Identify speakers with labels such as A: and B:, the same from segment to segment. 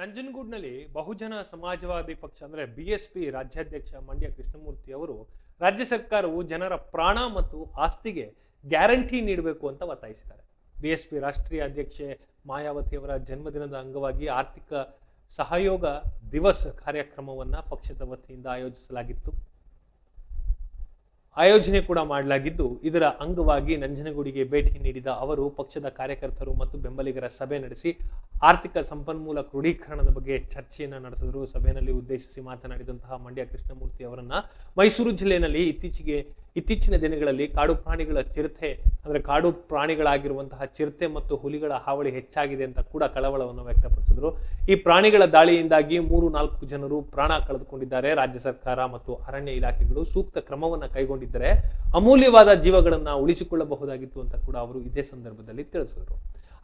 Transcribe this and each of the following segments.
A: ನಂಜನಗೂಡಿನಲ್ಲಿ ಬಹುಜನ ಸಮಾಜವಾದಿ ಪಕ್ಷ ಅಂದ್ರೆ ಬಿಎಸ್ಪಿ ರಾಜ್ಯಾಧ್ಯಕ್ಷ ಮಂಡ್ಯ ಕೃಷ್ಣಮೂರ್ತಿ ಅವರು ರಾಜ್ಯ ಸರ್ಕಾರವು ಜನರ ಪ್ರಾಣ ಮತ್ತು ಆಸ್ತಿಗೆ ಗ್ಯಾರಂಟಿ ನೀಡಬೇಕು ಅಂತ ಒತ್ತಾಯಿಸಿದ್ದಾರೆ. ಬಿಎಸ್ಪಿ ರಾಷ್ಟ್ರೀಯ ಅಧ್ಯಕ್ಷೆ ಮಾಯಾವತಿ ಅವರ ಜನ್ಮದಿನದ ಅಂಗವಾಗಿ ಆರ್ಥಿಕ ಸಹಯೋಗ ದಿವಸ್ ಕಾರ್ಯಕ್ರಮವನ್ನ ಪಕ್ಷದ ವತಿಯಿಂದ ಆಯೋಜಿಸಲಾಗಿತ್ತು. ಆಯೋಜನೆ ಕೂಡ ಮಾಡಲಾಗಿದ್ದು, ಇದರ ಅಂಗವಾಗಿ ನಂಜನಗೂಡಿಗೆ ಭೇಟಿ ನೀಡಿದ ಅವರು, ಪಕ್ಷದ ಕಾರ್ಯಕರ್ತರು ಮತ್ತು ಬೆಂಬಲಿಗರ ಸಭೆ ನಡೆಸಿ ಆರ್ಥಿಕ ಸಂಪನ್ಮೂಲ ಕ್ರೋಢೀಕರಣದ ಬಗ್ಗೆ ಚರ್ಚೆಯನ್ನು ನಡೆಸಿದರು. ಸಭೆಯಲ್ಲಿ ಉದ್ದೇಶಿಸಿ ಮಾತನಾಡಿದಂತಹ ಮಂಡ್ಯ ಕೃಷ್ಣಮೂರ್ತಿ ಅವರನ್ನು ಮೈಸೂರು ಜಿಲ್ಲೆಯಲ್ಲಿ ಇತ್ತೀಚೆಗೆ ಇತ್ತೀಚಿನ ದಿನಗಳಲ್ಲಿ ಕಾಡು ಪ್ರಾಣಿಗಳ ಚಿರತೆ, ಅಂದರೆ ಕಾಡು ಪ್ರಾಣಿಗಳಾಗಿರುವಂತಹ ಚಿರತೆ ಮತ್ತು ಹುಲಿಗಳ ಹಾವಳಿ ಹೆಚ್ಚಾಗಿದೆ ಅಂತ ಕೂಡ ಕಳವಳವನ್ನು ವ್ಯಕ್ತಪಡಿಸಿದರು. ಈ ಪ್ರಾಣಿಗಳ ದಾಳಿಯಿಂದಾಗಿ ಮೂರು ನಾಲ್ಕು ಜನರು ಪ್ರಾಣ ಕಳೆದುಕೊಂಡಿದ್ದಾರೆ. ರಾಜ್ಯ ಸರ್ಕಾರ ಮತ್ತು ಅರಣ್ಯ ಇಲಾಖೆಗಳು ಸೂಕ್ತ ಕ್ರಮವನ್ನು ಕೈಗೊಂಡಿದ್ದರೆ ಅಮೂಲ್ಯವಾದ ಜೀವಗಳನ್ನು ಉಳಿಸಿಕೊಳ್ಳಬಹುದಾಗಿತ್ತು ಅಂತ ಕೂಡ ಅವರು ಇದೇ ಸಂದರ್ಭದಲ್ಲಿ ತಿಳಿಸಿದರು.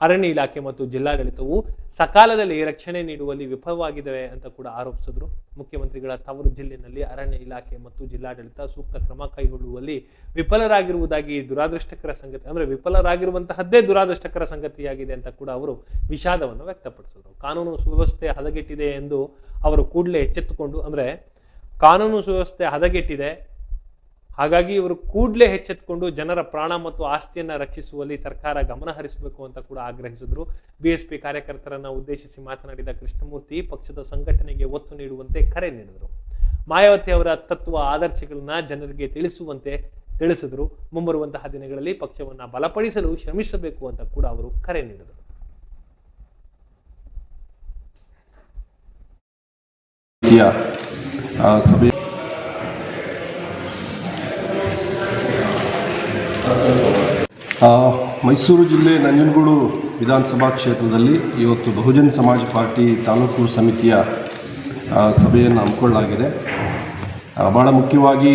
A: ಅರಣ್ಯ ಇಲಾಖೆ ಮತ್ತು ಜಿಲ್ಲಾಡಳಿತವು ಸಕಾಲದಲ್ಲಿ ರಕ್ಷಣೆ ನೀಡುವಲ್ಲಿ ವಿಫಲವಾಗಿದ್ದಾವೆ ಅಂತ ಕೂಡ ಆರೋಪಿಸಿದ್ರು. ಮುಖ್ಯಮಂತ್ರಿಗಳ ತವರು ಜಿಲ್ಲೆಯಲ್ಲಿ ಅರಣ್ಯ ಇಲಾಖೆ ಮತ್ತು ಜಿಲ್ಲಾಡಳಿತ ಸೂಕ್ತ ಕ್ರಮ ಕೈಗೊಳ್ಳುವಲ್ಲಿ ವಿಫಲರಾಗಿರುವುದಾಗಿ ದುರಾದೃಷ್ಟಕರ ಸಂಗತಿ, ಅಂದ್ರೆ ವಿಫಲರಾಗಿರುವಂತಹದ್ದೇ ದುರಾದೃಷ್ಟಕರ ಸಂಗತಿಯಾಗಿದೆ ಅಂತ ಕೂಡ ಅವರು ವಿಷಾದವನ್ನು ವ್ಯಕ್ತಪಡಿಸಿದರು. ಕಾನೂನು ಸುವ್ಯವಸ್ಥೆ ಹದಗೆಟ್ಟಿದೆ ಎಂದು ಅವರು ಕೂಡಲೇ ಎಚ್ಚೆತ್ತುಕೊಂಡು, ಅಂದ್ರೆ ಕಾನೂನು ಸುವ್ಯವಸ್ಥೆ ಹದಗೆಟ್ಟಿದೆ ಹಾಗಾಗಿ ಇವರು ಕೂಡಲೇ ಎಚ್ಚೆತ್ತುಕೊಂಡು ಜನರ ಪ್ರಾಣ ಮತ್ತು ಆಸ್ತಿಯನ್ನ ರಕ್ಷಿಸುವಲ್ಲಿ ಸರ್ಕಾರ ಗಮನ ಹರಿಸಬೇಕು ಅಂತ ಕೂಡ ಆಗ್ರಹಿಸಿದ್ರು. ಬಿಎಸ್ಪಿ ಕಾರ್ಯಕರ್ತರನ್ನ ಉದ್ದೇಶಿಸಿ ಮಾತನಾಡಿದ ಕೃಷ್ಣಮೂರ್ತಿ ಪಕ್ಷದ ಸಂಘಟನೆಗೆ ಒತ್ತು ನೀಡುವಂತೆ ಕರೆ ನೀಡಿದರು. ಮಾಯಾವತಿ ಅವರ ತತ್ವ ಆದರ್ಶಗಳನ್ನ ಜನರಿಗೆ ತಿಳಿಸುವಂತೆ ತಿಳಿಸಿದ್ರು. ಮುಂಬರುವಂತಹ ದಿನಗಳಲ್ಲಿ ಪಕ್ಷವನ್ನ ಬಲಪಡಿಸಲು ಶ್ರಮಿಸಬೇಕು ಅಂತ ಕೂಡ ಅವರು ಕರೆ ನೀಡಿದರು.
B: ಸಭೆ ಮೈಸೂರು ಜಿಲ್ಲೆ ನಂಜನಗೂಡು ವಿಧಾನಸಭಾ ಕ್ಷೇತ್ರದಲ್ಲಿ ಇವತ್ತು ಬಹುಜನ್ ಸಮಾಜ ಪಾರ್ಟಿ ತಾಲೂಕು ಸಮಿತಿಯ ಸಭೆಯನ್ನು ಹಮ್ಮಿಕೊಳ್ಳಲಾಗಿದೆ. ಭಾಳ ಮುಖ್ಯವಾಗಿ